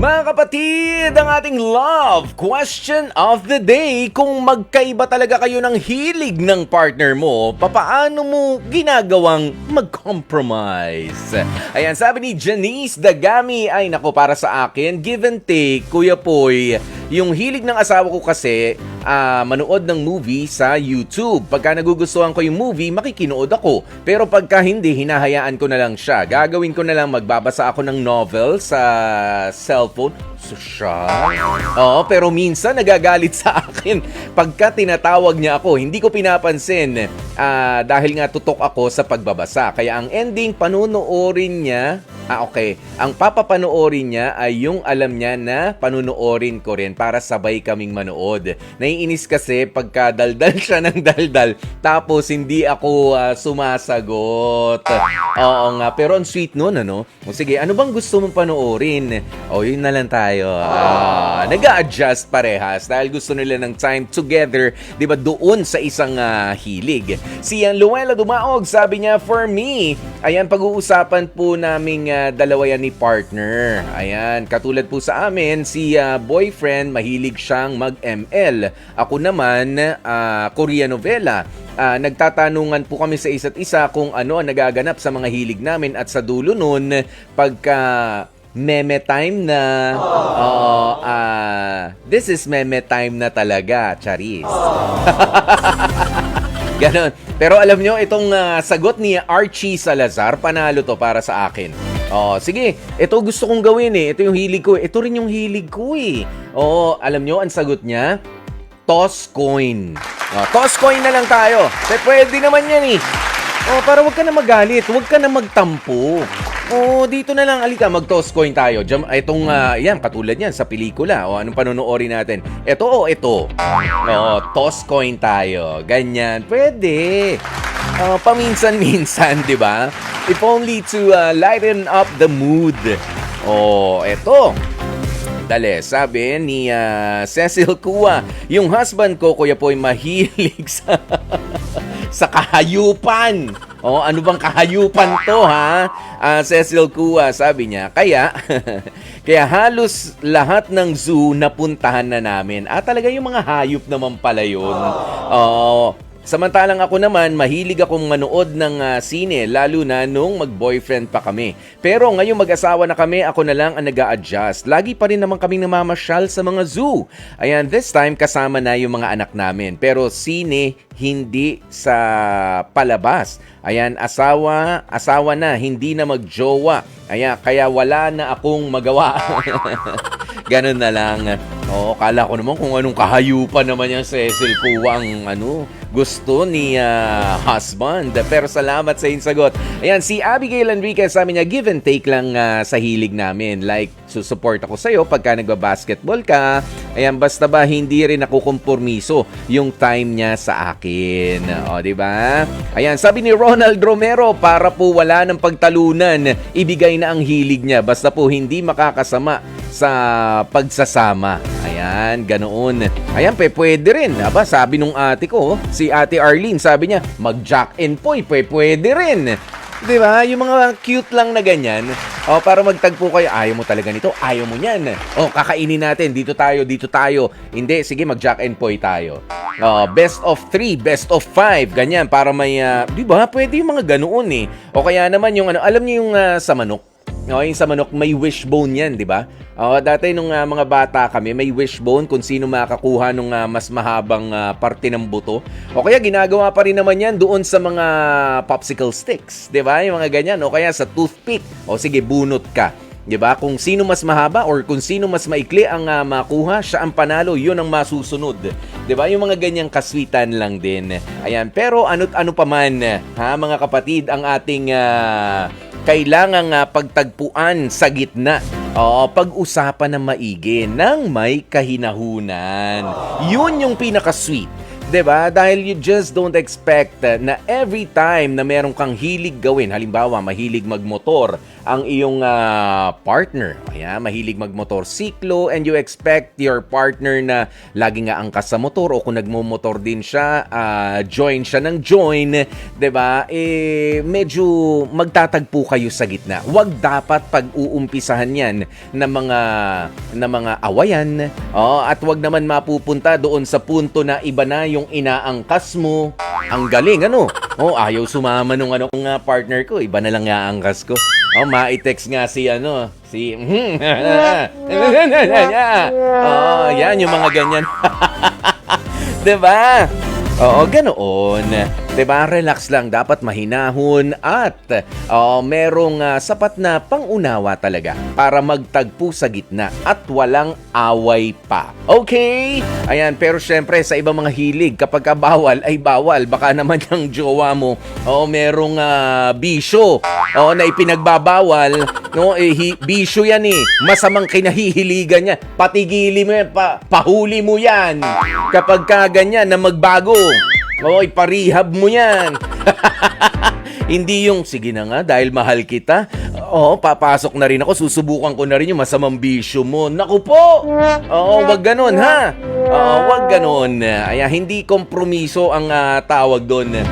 Mga kapatid, ang ating love question of the day, kung magkaiba talaga kayo ng hilig ng partner mo, papaano mo ginagawang mag-compromise? Ayan, sabi ni Janice Dagami, ay nako para sa akin, give and take, Kuya Poy, yung hilig ng asawa ko kasi, ah, manood ng movie sa YouTube. Pagka nagugustuhan ko yung movie, makikinood ako. Pero pagka hindi, hinahayaan ko na lang siya. Gagawin ko na lang, magbabasa ako ng novel sa cellphone. Siya? Oo, pero minsan nagagalit sa akin pagka tinatawag niya ako. Hindi ko pinapansin ah, dahil nga tutok ako sa pagbabasa. Kaya ang ending, panunoorin niya Ah, okay. Ang papapanoorin niya ay yung alam niya na panunoorin ko rin para sabay kaming manood. Naiinis kasi pagka daldal siya ng daldal tapos hindi ako ah, sumasagot. Oo nga, pero ang sweet nun, ano? O sige, ano bang gusto mong panoorin? O, yun na lang tayo. Ah, nag-a-adjust parehas dahil gusto nila ng time together, di ba, doon sa isang ah, hilig. Si uh, Luella Dumaog, sabi niya, for me, ayan, pag-uusapan po naming ah, dalawa yan ni partner. Ayan, katulad po sa amin, si ah, boyfriend, mahilig siyang mag-ML. Ako naman, ah, Korean novela. Ah, nagtatanungan po kami sa isa't isa kung ano ang nagaganap sa mga hilig namin at sa dulo nun, pagka meme time na. Oo, ah, this is meme time na talaga, Charis. Ganon. Pero alam nyo, itong ah, sagot ni Archie Salazar, panalo to para sa akin. Oh, sige, ito gusto kong gawin eh. Ito yung hilig ko. eh. Ito rin yung hilig ko eh. Oo, alam nyo, ang sagot niya, toss coin. Oh, toss coin na lang tayo. P- pwede naman yan eh. Oh, para wag ka na magalit, wag ka na magtampo. Oh, dito na lang, alika, mag-toss coin tayo. Jam, itong, ah, yan, katulad yan sa pelikula. O, anong panonoorin natin? Ito o ito? Oh, toss coin tayo. Ganyan. Pwede. Oh, paminsan-minsan, di ba? If only to ah, lighten up the mood. Oh, eto. Dali, sabi ni ah, Cecil Kua, yung husband ko, kuya po, ay mahilig sa, sa kahayupan. Oh, ano bang kahayupan to, ha? Ah, Cecil Kua, sabi niya, kaya, kaya halos lahat ng zoo napuntahan na namin. Ah, talaga yung mga hayop naman pala yun. Oh, Samantalang ako naman, mahilig akong manood ng ah, sine, lalo na nung mag-boyfriend pa kami. Pero ngayong mag-asawa na kami, ako na lang ang nag adjust Lagi pa rin naman kaming namamasyal sa mga zoo. Ayan, this time kasama na yung mga anak namin. Pero sine, hindi sa palabas. Ayan, asawa, asawa na, hindi na magjowa. Ayan, kaya wala na akong magawa. Ganun na lang. Oo, kala ko naman kung anong kahayupan naman yung Cecil Kuwang ano, gusto ni ah, husband. Pero salamat sa insagot. Ayan, si Abigail Enriquez sabi niya, give and take lang ah, sa hilig namin. Like, susupport ako sa'yo pagka nagbabasketball ka. Ayan, basta ba hindi rin ako yung time niya sa akin. O, di ba? Ayan, sabi ni Ronald Romero, para po wala ng pagtalunan, ibigay na ang hilig niya. Basta po hindi makakasama sa pagsasama. Ayan, ganoon. Ayan, pe, pwede rin. Aba, sabi nung ate ko, si ate Arlene, sabi niya, mag-jack and poy, pe, pwede rin. Di ba? Yung mga cute lang na ganyan. O, para magtagpo kayo, ayaw mo talaga nito, ayaw mo niyan. O, kakainin natin, dito tayo, dito tayo. Hindi, sige, mag-jack and poy tayo. O, best of three, best of five, ganyan, para may, ah, di ba? Pwede yung mga ganoon eh. O kaya naman yung ano, alam niyo yung ah, sa manok, o, yung sa manok, may wishbone yan, di ba? O, dati nung ah, mga bata kami, may wishbone kung sino makakuha nung ah, mas mahabang ah, parte ng buto. O kaya ginagawa pa rin naman yan doon sa mga popsicle sticks, di ba? Yung mga ganyan. O kaya sa toothpick. O sige, bunot ka. 'Di ba? Kung sino mas mahaba or kung sino mas maikli ang ah, makuha, siya ang panalo, 'yun ang masusunod. 'Di ba? Yung mga ganyang kaswitan lang din. Ayan, pero ano't ano pa man, ha, mga kapatid, ang ating ah, kailangang ah, pagtagpuan sa gitna. Oo, pag-usapan ng maigi ng may kahinahunan. 'Yun yung pinaka-sweet. 'Di ba? Dahil you just don't expect uh, na every time na meron kang hilig gawin, halimbawa mahilig magmotor, ang iyong ah, partner. Ayan, mahilig magmotorsiklo and you expect your partner na lagi nga angkas sa motor o kung nagmumotor din siya, ah, join siya ng join, 'di ba? Eh medyo magtatagpo kayo sa gitna. Huwag dapat pag-uumpisahan 'yan ng mga ng mga awayan. Oh, at wag naman mapupunta doon sa punto na iba na yung inaangkas mo. Ang galing ano? Oh, ayaw sumama nung ano ng ah, partner ko, iba na lang iaangkas ko. Oh, ma-text nga si ano, si Oh, yan yung mga ganyan. 'Di ba? Oo, ganoon. 'Di ba? Relax lang, dapat mahinahon at oh, merong ah, sapat na pangunawa talaga para magtagpo sa gitna at walang away pa. Okay? Ayan, pero syempre sa ibang mga hilig, kapag ka bawal ay bawal. Baka naman yung jowa mo, oh, merong ah, bisyo, oh, na ipinagbabawal, no, eh, hi- bisyo yan eh. Masamang kinahihiligan niya. Patigili mo yan, pa, pahuli mo yan. Kapag ka ganyan na magbago, oh, iparehab mo yan. Hindi yung, sige na nga, dahil mahal kita, oo, papasok na rin ako, susubukan ko na rin yung masamang bisyo mo. Naku po! Oo, wag ganun, ha? Oo, wag ganun. Ayan, hindi kompromiso ang ah, tawag doon.